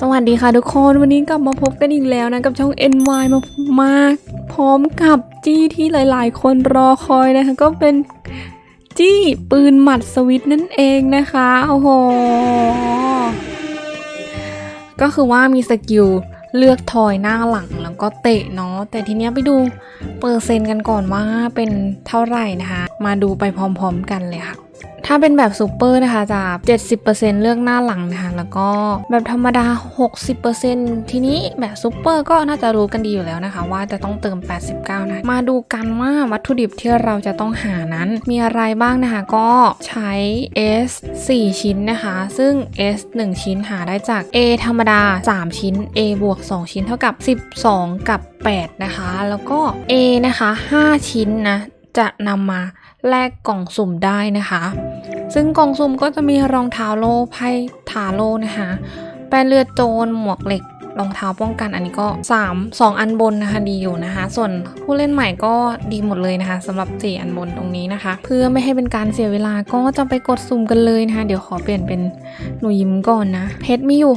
สวัสดีค่ะทุกคนวันนี้กลับมาพบกันอีกแล้วนะกับช่อง NY มามาพร้อมกับจี้ที่หลายๆ คนรอคอยนะคะก็เป็นจี้ปืนหมัดสวิตนั่นเองนะคะโอ้โหก็คือว่ามีสกิลเลือกทอยหน้าหลังแล้วก็เตะเนาะแต่ทีเนี้ยไปดูเปอร์เซ็นต์กันก่อนว่าเป็นเท่าไหร่นะคะ มาดูไปพร้อมๆกันเลยค่ะ ถ้าเป็นแบบซูเปอร์นะคะจะ 70%เลือกหน้าหลังนะคะแล้วก็แบบธรรมดา 60%ทีนี้แบบซูเปอร์ก็น่าจะรู้กันดีอยู่แล้วนะคะ ว่าจะต้องเติม 89 นะ มาดูกันว่าวัตถุดิบที่เราจะต้องหานั้นมีอะไรบ้างนะคะ ก็ใช้ S 4 ชิ้นนะคะ ซึ่ง S 1 ชิ้นหาได้จาก A ธรรมดา 3 ชิ้น A บวก 2 ชิ้นเท่ากับ 12 กับ 8 นะคะ แล้วก็ A นะคะ 5 ชิ้นนะจะนำมา แลกกล่องสุ่มได้นะคะ ซึ่งกล่องสุ่มก็จะมีรองเท้าโล่ไพ่ทาโล่นะคะ แปลเลือดโจรหมวกเหล็ก รองเท้าป้องกันอันนี้ก็ 3 2 อันบนนะคะดีอยู่นะคะ ส่วนผู้เล่นใหม่ก็ดีหมดเลยนะคะสำหรับ 4 อันบนตรงนี้นะคะ เพื่อไม่ให้เป็นการเสียเวลาก็จะไปกดสุ่มกันเลยนะคะ เดี๋ยวขอเปลี่ยนเป็นหนูยิ้มก่อนนะ เพชรมีอยู่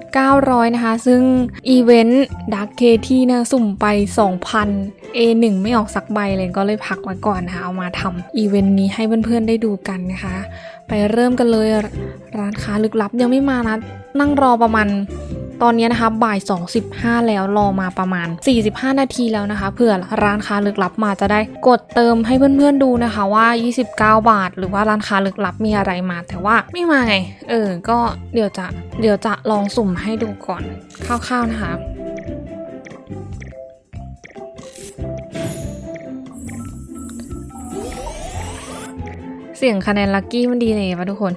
6,900 นะคะ ซึ่งอีเวนต์ดักเคที่นะสุ่มไป 2,000 A1 ไม่ออกสักใบเลยก็เลยพักไว้ก่อนนะคะ เอามาทำอีเวนต์นี้ให้เพื่อนๆได้ดูกันนะคะ ไปเริ่มกันเลยร้านค้าลึกลับยังไม่มานะ นั่งรอประมาณ ตอนนี้นะคะบ่าย 2.15 แล้วรอมาประมาณ 45 นาทีแล้วนะคะเผื่อร้านค้าลึกลับมาจะได้กดเติมให้เพื่อนๆดูนะคะว่า 29 บาท หรือว่าร้านค้าลึกลับมีอะไรมา แต่ว่าไม่มาไง เออ ก็เดี๋ยวจะเดี๋ยวจะลองสุ่มให้ดูก่อนคร่าวๆนะคะเสียงคะแนนลัคกี้มันดีเลยวะทุกคน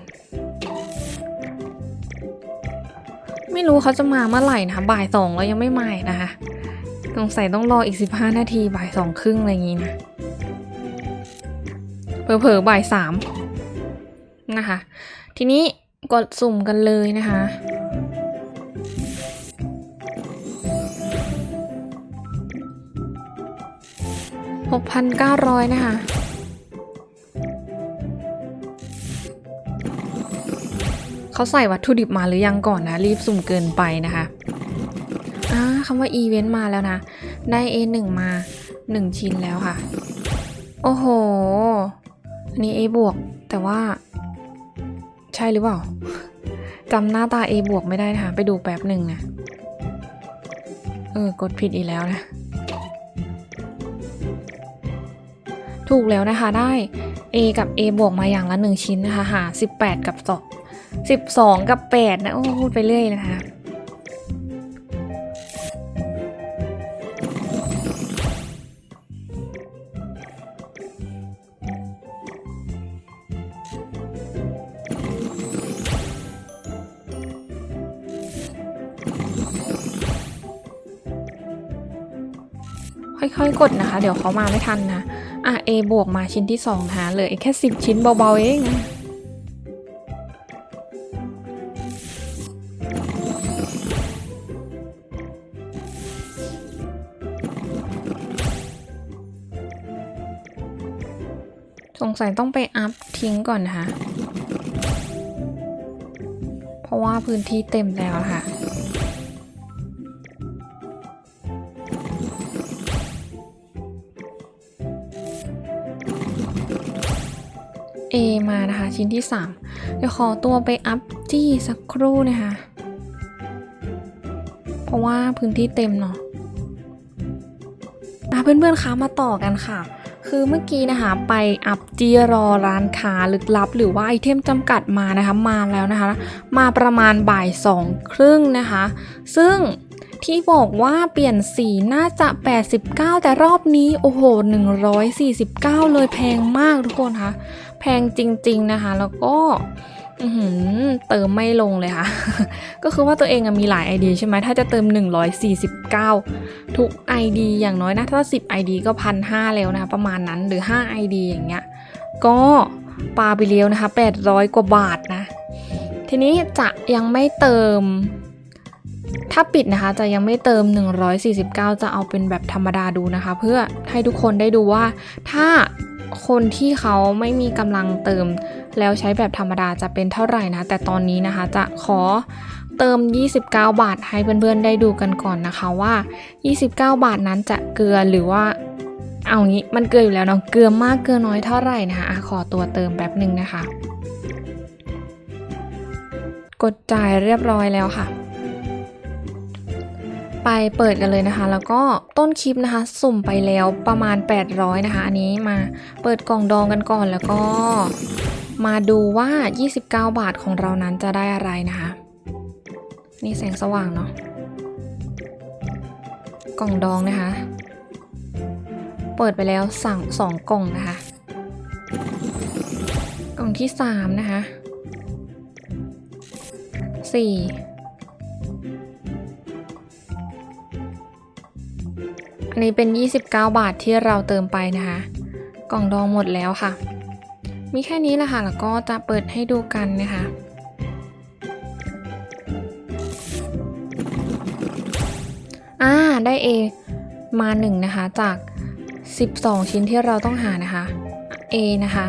ไม่รู้เขาจะมาเมื่อไหร่นะคะบ่ายสองแล้วยังไม่มานะคะสงสัยต้องรออีกสิบห้านาทีบ่ายสองครึ่งอะไรอย่างงี้นะเผลอๆบ่ายสามนะคะ ทีนี้กดสุ่มกันเลยนะคะหกพันเก้าร้อยนะคะ เขาใส่วัตถุดิบมาหรือยังก่อนนะ รีบสุ่มเกินไปนะคะอ่าคำว่าอีเวนต์มาแล้วนะ ได้ A1 มา 1 ชิ้นแล้วค่ะ โอ้โห อันนี้ A บวก แต่ว่า ใช่หรือเปล่าจำหน้าตา A บวกไม่ได้นะคะ ไปดูแป๊บหนึ่งนะ เออ กดผิดอีกแล้วนะ ถูกแล้วนะคะได้ A กับ A บวกมาอย่างละ 1 ชิ้นนะคะ หา 18 กับ2 12 กับ 8 นะ โอ้พูดไปเรื่อยเลยนะคะค่อยๆ กดนะคะ เดี๋ยวเขามาไม่ทันนะ อะ A บวกมาชิ้นที่2นะคะเหลือแค่ 10 ชิ้นเบาๆ เองนะ งสัยต้องไปอัพทิ้งก่อนนะคะ เพราะว่าพื้นที่เต็มแล้วค่ะ A มานะคะ ชิ้นที่ 3 เดี๋ยวขอตัวไปอัพจี้สักครู่นะคะ เพราะว่าพื้นที่เต็มเนาะอะเพื่อนๆคะมาต่อกันค่ะ คือเมื่อกี้นะคะไปอับจีรอร้านค้าลึกลับ หรือว่าไอเทมจำกัดมานะคะมาแล้วนะคะ มาประมาณบ่ายสองครึ่งนะคะ ซึ่งที่บอกว่าเปลี่ยนสีน่าจะ 89 แต่รอบนี้โอ้โห 149 เลยแพงมากทุกคนคะแพงจริงๆนะคะ แล้วก็ เติมไม่ลงเลยค่ะ ก็คือว่าตัวเองมีหลาย ID ใช่ไหมถ้าจะเติม 149 ทุก ID อย่างน้อยนะถ้า 10 ID ก็พันห้าแล้วนะคะประมาณนั้นหรือ 5 ID อย่างเงี้ย ก็ปาไปเลี้ยวนะคะ 800 กว่าบาทนะ ทีนี้จะยังไม่เติม ถ้าปิดนะคะจะยังไม่เติม 149 จะเอาเป็นแบบธรรมดาดูนะคะ เพื่อให้ทุกคนได้ดูว่าถ้าคนที่เขาไม่มีกำลังเติม แล้วใช้แบบธรรมดาจะเป็นเท่าไหร่นะ แต่ตอนนี้นะคะจะขอเติม 29 บาทให้เพื่อนๆ ได้ดูกันก่อนนะคะว่า 29 บาทนั้นจะเกลือหรือว่าเอางี้มันเกลืออยู่แล้วเนาะเกลือมากเกลือน้อยเท่าไหร่นะคะขอตัวเติมแป๊บหนึ่งนะคะ กดจ่ายเรียบร้อยแล้วค่ะ ไปเปิดกันเลยนะคะ แล้วก็ต้นคลิปนะคะ สุ่มไปแล้วประมาณ 800 นะคะ อันนี้มาเปิดกล่องดองกันก่อนแล้วก็ มาดูว่า 29 บาทของเรานั้นจะได้อะไรนะคะ นี่แสงสว่างเนาะ กล่องดองนะคะ เปิดไปแล้วสั่งสองกล่องนะคะ กล่องที่สามนะคะสี่อันนี้เป็น 29 บาทที่เราเติมไปนะคะ กล่องดองหมดแล้วค่ะ มีแค่นี้แหละค่ะ แล้วก็จะเปิดให้ดูกันนะคะอ่าได้ A มาหนึ่งนะคะจาก 12 ชิ้นที่เราต้องหานะคะ A นะคะ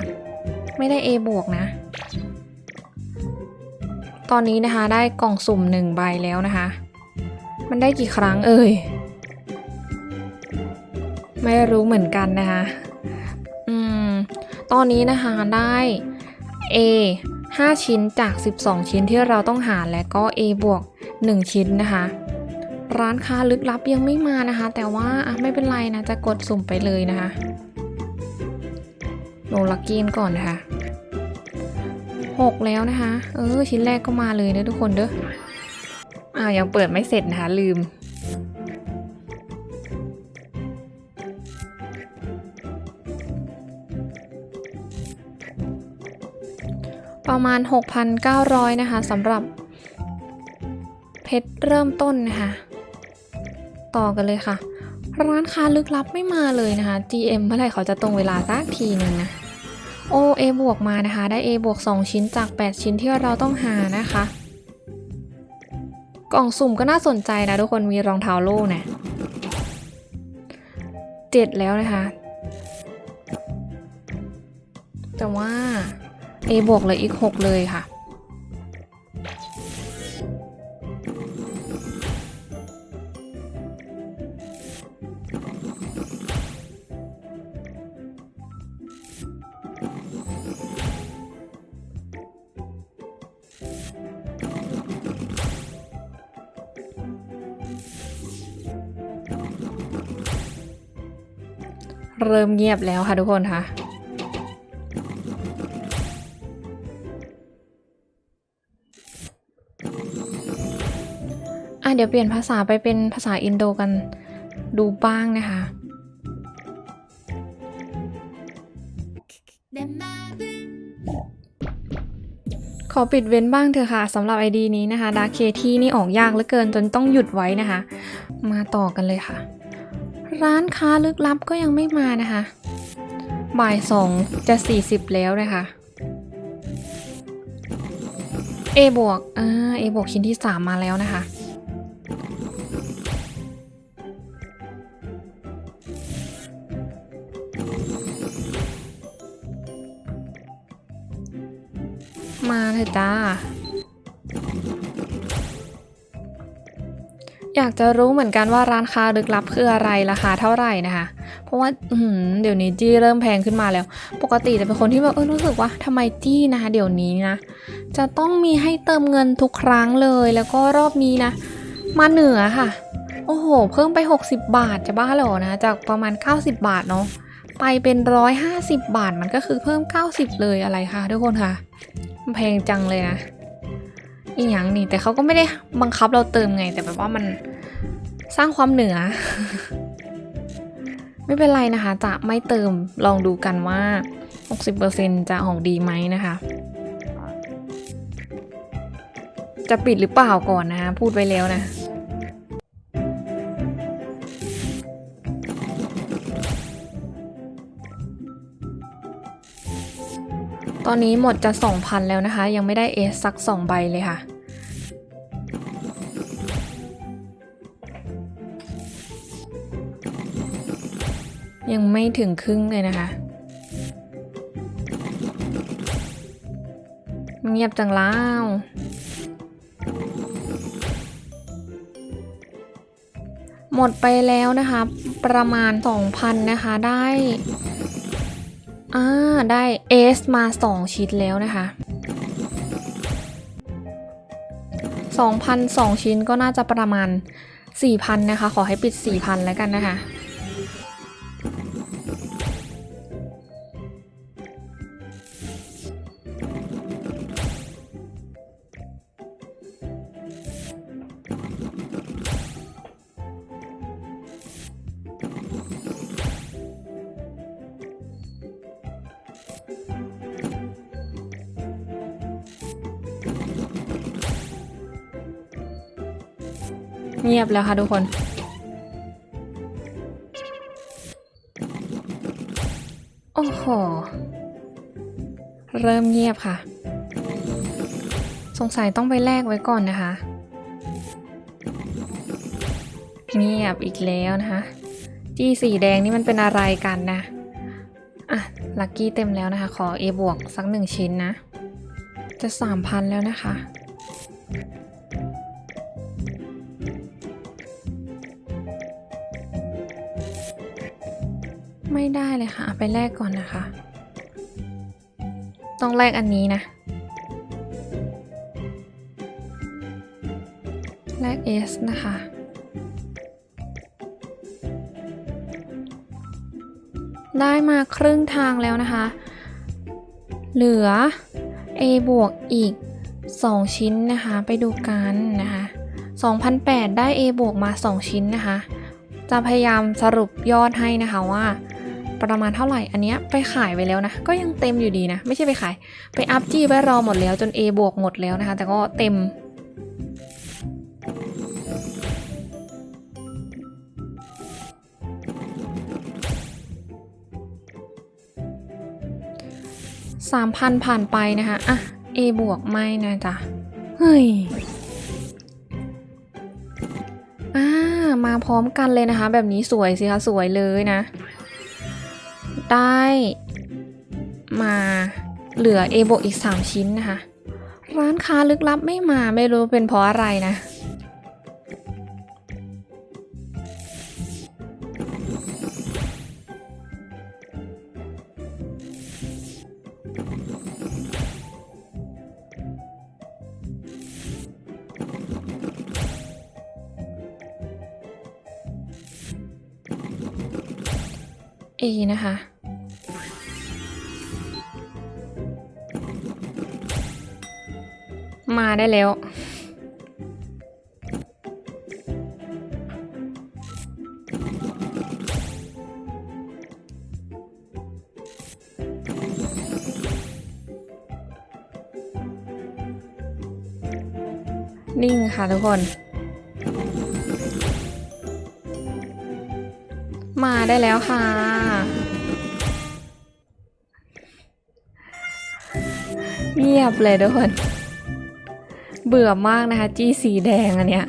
ไม่ได้ A บวกนะ ตอนนี้นะคะได้กล่องสุ่มหนึ่งใบแล้วนะคะ มันได้กี่ครั้งเอ่ย ไม่รู้เหมือนกันนะคะ ตอนนี้นะคะได้ A 5 ชิ้นจาก 12 ชิ้นที่เราต้องหาและก็ A บวก 1 ชิ้นนะคะ ร้านค้าลึกลับยังไม่มานะคะ แต่ว่าไม่เป็นไรนะ จะกดสุ่มไปเลยนะคะโนลักกี้ก่อนนะคะหกแล้วนะคะ เออ ชิ้นแรกก็มาเลยนะทุกคนเด้ออ่ายังเปิดไม่เสร็จนะคะลืม ประมาณ 6,900 นะคะสำหรับเพชรเริ่มต้นนะคะต่อกันเลยค่ะ ร้านค้าลึกลับไม่มาเลยนะคะ GM เมื่อไหร่เขาจะตรงเวลาสักทีหนึ่งนะโอ A บวกมานะคะ ได้ A บวก 2 ชิ้นจาก 8 ชิ้นที่เราต้องหานะคะ กล่องสุ่มก็น่าสนใจนะทุกคนมีรองเท้าโล่นะเจ็ดแล้วนะคะ บวกเลยอีก 6 เลยค่ะ เริ่มเงียบแล้วค่ะทุกคนค่ะ เดี๋ยวเปลี่ยนภาษาไปเป็นภาษาอินโดกันดูบ้างนะคะ ขอปิดเว้นบ้างเถอะค่ะสำหรับ ID นี้นะคะดาเคที่นี่ออกยากเหลือเกินจนต้องหยุดไว้นะคะ มาต่อกันเลยค่ะ ร้านค้าลึกลับก็ยังไม่มานะคะ บ่ายสองจะ 40 แล้วนะคะ A บวกอ่า A บวกชิ้นที่ 3 มาแล้วนะคะ มาเถอะจ้า อยากจะรู้เหมือนกันว่าร้านค้าลึกลับคืออะไรราคาเท่าไหร่นะคะ เพราะว่าเดี๋ยวนี้จี้เริ่มแพงขึ้นมาแล้ว ปกติจะเป็นคนที่แบบเออรู้สึกว่าทำไมจี้นะคะเดี๋ยวนี้นะ จะต้องมีให้เติมเงินทุกครั้งเลยแล้วก็รอบนี้นะ มาเหนือค่ะ โอ้โห เพิ่มไป 60 บาทจะบ้าเหรอนะ จากประมาณ 90 บาทเนาะไปเป็น 150 บาทมันก็คือเพิ่ม 90 เลยอะไรคะทุกคนค่ะ แพงจังเลยนะอีหยังนี่ แต่เขาก็ไม่ได้บังคับเราเติมไง แต่แบบว่ามันสร้างความเหนือ ไม่เป็นไรนะคะ จะไม่เติมลองดูกันว่า 60%จะออกดีไหมนะคะ จะปิดหรือเปล่าก่อนนะคะพูดไว้แล้วนะ ตอนนี้หมดจะ 2,000 แล้วนะคะ ยังไม่ได้เอสสัก 2 ใบเลยค่ะ ยังไม่ถึงครึ่งเลยนะคะ เงียบจังแล้วหมดไปแล้วนะคะ ประมาณ 2,000 นะคะ ได้ อ่า ได้เอสมา 2 ชิ้นแล้วนะคะ2,002 ชิ้นก็น่าจะประมาณ 4,000 นะคะ ขอให้ปิด 4,000 แล้วกันนะคะ บแล้วค่ะทุกคน โอ้โห เริ่มเงียบค่ะ สงสัยต้องไปแลกไว้ก่อนนะคะ เงียบอีกแล้วนะคะ จี้สีแดงนี่มันเป็นอะไรกันนะ อะ ลัคกี้เต็มแล้วนะคะ ขอ A บวกสักหนึ่งชิ้นนะ จะสามพันแล้วนะคะ ไม่ได้เลยค่ะเอาไปแลกก่อนนะคะ ต้องแลกอันนี้นะ แลก S นะคะ ได้มาครึ่งทางแล้วนะคะ เหลือ A บวกอีก 2 ชิ้นนะคะ ไปดูกันนะคะ2,008 ได้ A บวกมา 2 ชิ้นนะคะ จะพยายามสรุปยอดให้นะคะว่า ประมาณเท่าไหร่ อันเนี้ยไปขายไปแล้วนะ ก็ยังเต็มอยู่ดีนะ ไม่ใช่ไปขาย ไปอัพจี้ไว้รอหมดแล้วจน A บวกหมดแล้วนะคะ แต่ก็เต็ม สามพันผ่านไปนะคะอะ A บวกไม่นะจ๊ะ เฮ้ยอ่ามาพร้อมกันเลยนะคะ แบบนี้สวยสิคะสวยเลยนะ ได้มาเหลือ A บวกอีก 3 ชิ้นนะคะ ร้านค้าลึกลับไม่มาไม่รู้เป็นเพราะอะไรนะ A นะคะ มาได้แล้ว นิ่งค่ะทุกคน มาได้แล้วค่ะเงียบเลยทุกคน เบื่อมากนะคะ จี้สีแดงอันเนี้ย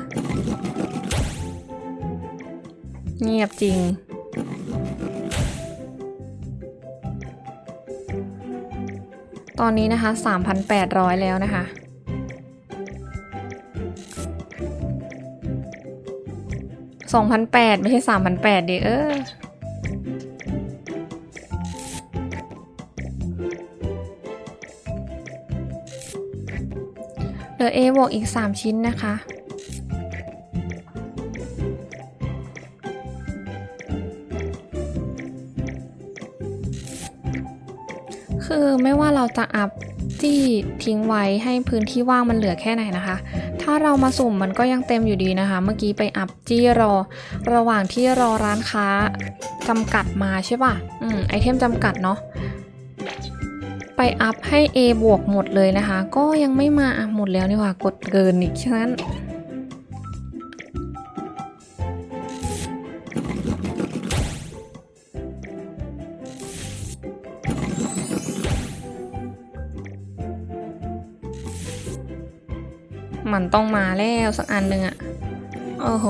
เงียบจริง ตอนนี้นะคะ 3,800 แล้วนะคะ2,800ไม่ใช่3,800ดิเออ A บวกอีก 3 ชิ้นนะคะ คือไม่ว่าเราจะอัพที่ทิ้งไว้ให้พื้นที่ว่างมันเหลือแค่ไหนนะคะ ถ้าเรามาสุ่มมันก็ยังเต็มอยู่ดีนะคะ เมื่อกี้ไปอัพจี้รอ ระหว่างที่รอร้านค้าจำกัดมาใช่ป่ะ อืม ไอเทมจำกัดเนาะ ไปอัพให้ A บวกหมดเลยนะคะ ก็ยังไม่มาอะหมดแล้วนี่หว่ากดเกินอีกฉะนั้นมันต้องมาแล้วสักอันหนึ่งอะโอ้โห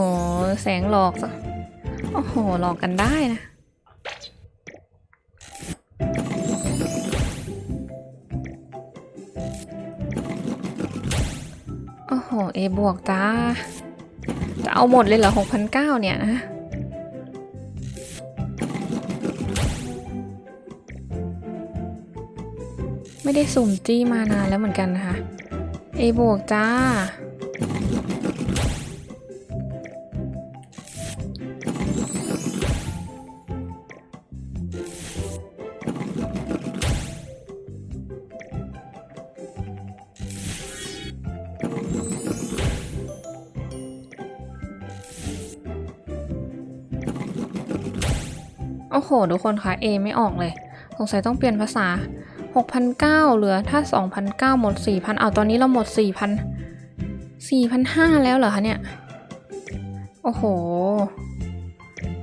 แสงหลอกสักโอ้โห หลอกกันได้นะ โอ้โหเอบวกจ้า จะเอาหมดเลยเหรอหกพันเก้าเนี่ยนะ ไม่ได้สุ่มจี้มานานแล้วเหมือนกันนะคะเอบวกจ้า ทุกคนคะ A ไม่ออกเลย สงสัยต้องเปลี่ยนภาษา 6,900 เหลือถ้า 2,900 หมด 4,000 เอาตอนนี้เราหมด 4,000 4,500 แล้วเหรอคะเนี่ย โอ้โห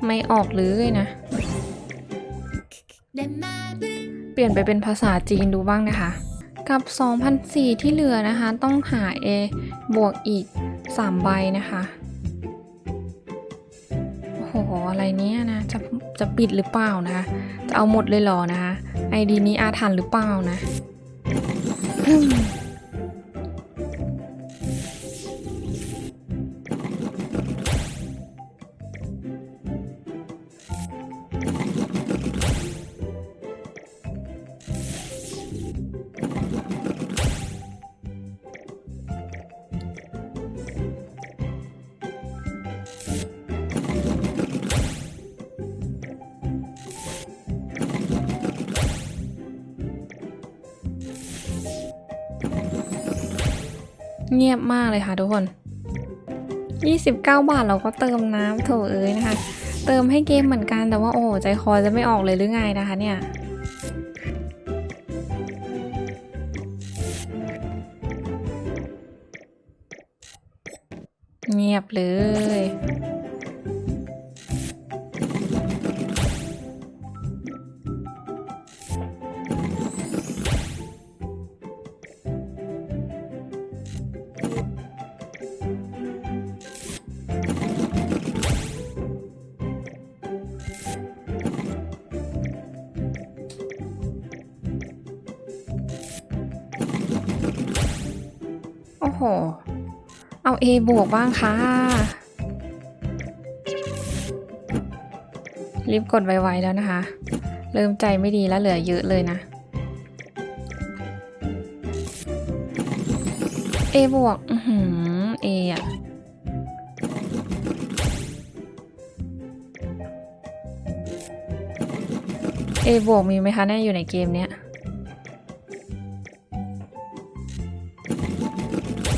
ไม่ออกเลยนะ เปลี่ยนไปเป็นภาษาจีนดูบ้างนะคะ กับ 2,004ที่เหลือนะคะ ต้องหา A บวกอีก 3 ใบนะคะ โอ้โห อะไรเนี้ยนะ จะ จะปิดหรือเปล่านะคะ จะเอาหมดเลยหรอนะคะ ไอดีนี้อาถรรพ์หรือเปล่านะ เงียบมากเลยค่ะทุกคน 29 บาทเราก็เติมน้ำโถเอ้ยนะคะ เติมให้เกมเหมือนกันแต่ว่าโอ้ใจคอจะไม่ออกเลยหรือไงนะคะเนี่ยเงียบเลย เอา A บวกบ้างค่ะรีบกดไวๆแล้วนะคะ เริ่มใจไม่ดีแล้วเหลือเยอะเลยนะ A บวก อือหือ A อะ A บวกมีไหมคะเนี่ยอยู่ในเกมเนี้ย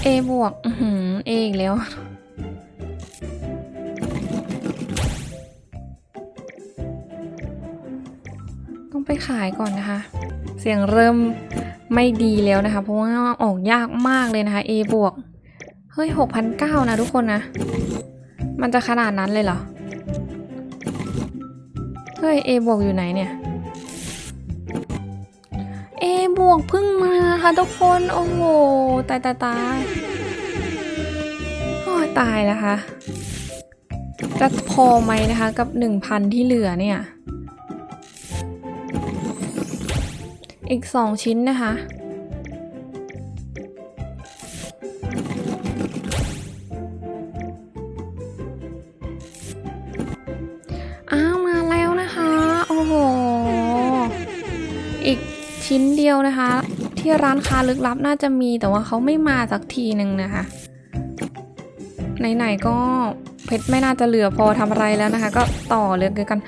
A บวก อือหือ A อีกแล้ว ต้องไปขายก่อนนะคะ เสียงเริ่มไม่ดีแล้วนะคะ เพราะว่าออกยากมากเลยนะคะ A บวก เฮ้ยหกพันเก้านะทุกคนนะ มันจะขนาดนั้นเลยเหรอ เฮ้ย A บวกอยู่ไหนเนี่ย บวกเพิ่งมาค่ะทุกคน โอ้โห ตายตายตายโอ้ยตายนะคะ จะพอไหมนะคะกับ 1,000 ที่เหลือเนี่ย อีก 2 ชิ้นนะคะ ชิ้นเดียวนะคะ ที่ร้านค้าลึกลับน่าจะมีแต่ว่าเขาไม่มาสักทีหนึ่งนะคะ ไหนๆก็เพชรไม่น่าจะเหลือพอทำอะไรแล้วนะคะ ก็ต่อเลยกัน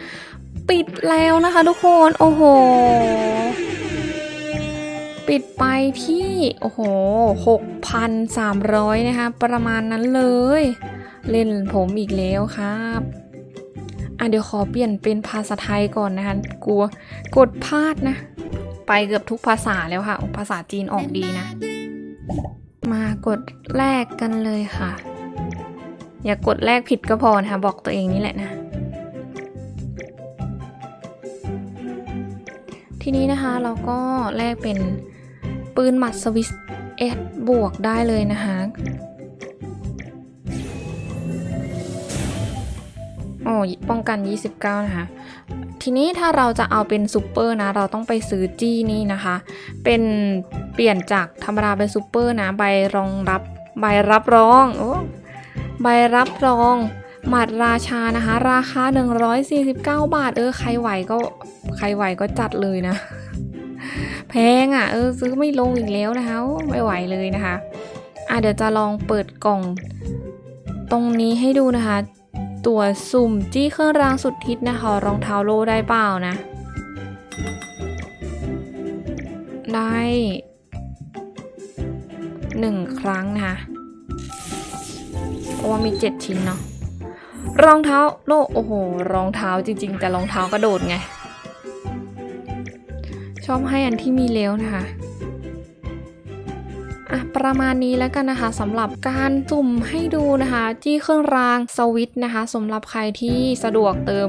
ปิดแล้วนะคะทุกคนโอ้โห ปิดไปที่ โอ้โห 6,300 นะคะ ประมาณนั้นเลย เล่นผมอีกแล้วครับอะเดี๋ยวขอเปลี่ยนเป็นภาษาไทยก่อนนะคะ กลัวกดพลาดนะ ไปเกือบทุกภาษาแล้วค่ะภาษาจีนออกดีนะ มากดแรกกันเลยค่ะ อย่ากดแรกผิดก็พอนะคะบอกตัวเองนี่แหละนะทีนี้นะคะเราก็แลกเป็นปืนหมัดสวิสเอสบวกได้เลยนะคะโอ้ป้องกัน 29 นะคะ ทีนี้ถ้าเราจะเอาเป็นซูเปอร์นะ เราต้องไปซื้อจี้นี่นะคะ เป็นเปลี่ยนจากธรรมดาเป็นซูเปอร์นะ ใบรองรับ ใบรับรอง โอ้ใบรับรองหมัดราชานะคะ ราคา 149 บาท เออ ใครไหวก็ใครไหวก็จัดเลยนะ แพงอะ เออ ซื้อไม่ลงอีกแล้วนะคะ ไม่ไหวเลยนะคะ อะเดี๋ยวจะลองเปิดกล่อง ตรงนี้ให้ดูนะคะ ตัวสุ่มจี้เครื่องรางสุดฮิตนะคะ รองเท้าโลได้เปล่านะ ได้หนึ่งครั้งนะคะเพราะว่ามีเจ็ดชิ้นเนาะรองเท้าโลโอ้โห รองเท้าจริงๆ แต่รองเท้ากระโดดไง ชอบให้อันที่มีเลี้ยวนะคะ อะประมาณนี้แล้วกันนะคะสำหรับการสุ่มให้ดูนะคะจี้เครื่องรางสวิตนะคะสำหรับใครที่สะดวกเติม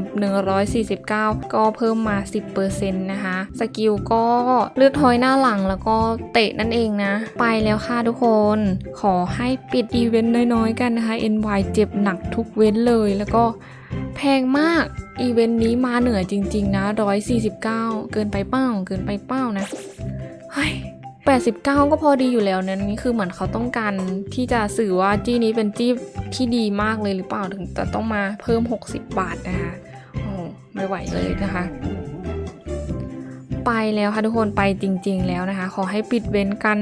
149 ก็เพิ่มมา 10%นะคะสกิลก็เลือกทอยหน้าหลังแล้วก็เตะนั่นเองนะ ไปแล้วค่ะทุกคน ขอให้ปิดอีเวนต์น้อยๆ กันนะคะ NY เจ็บหนักทุกเว้นเลยแล้วก็แพงมาก อีเวนต์นี้มาเหนือจริง ๆ นะ 149 เกินไปเป้าเกินไปเป้านะเฮ้ย 89 ก็พอดีอยู่แล้วนะนี่คือเหมือนเขาต้องการที่จะสื่อว่าจี้นี้เป็นจี้ที่ดีมากเลยหรือเปล่าถึงจะต้องมาเพิ่ม 60 บาทนะคะโอ้ไม่ไหวเลยนะคะ ไปแล้วค่ะทุกคนไปจริง ๆ แล้วนะคะ ขอให้ปิดเว้นกัน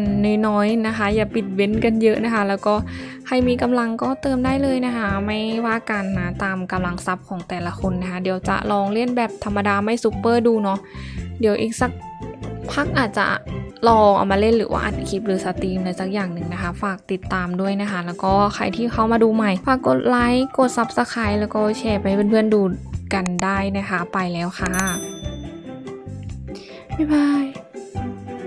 น้อยๆนะคะ อย่าปิดเว้นกันเยอะนะคะ แล้วก็ใครมีกำลังก็เติมได้เลยนะคะ ไม่ว่ากันนะตามกำลังทรัพย์ของแต่ละคนนะคะ เดี๋ยวจะลองเล่นแบบธรรมดาไม่ซูเปอร์ดูเนาะเดี๋ยวอีกสัก พักอาจจะลองเอามาเล่นหรือว่าอัดคลิปหรือสตรีมอะไรสักอย่างหนึ่งนะคะ ฝากติดตามด้วยนะคะ แล้วก็ใครที่เข้ามาดูใหม่ ฝากกดไลค์ กด Subscribe แล้วก็แชร์ไปเพื่อนๆดูกันได้นะคะ ไปแล้วค่ะ บ๊ายบาย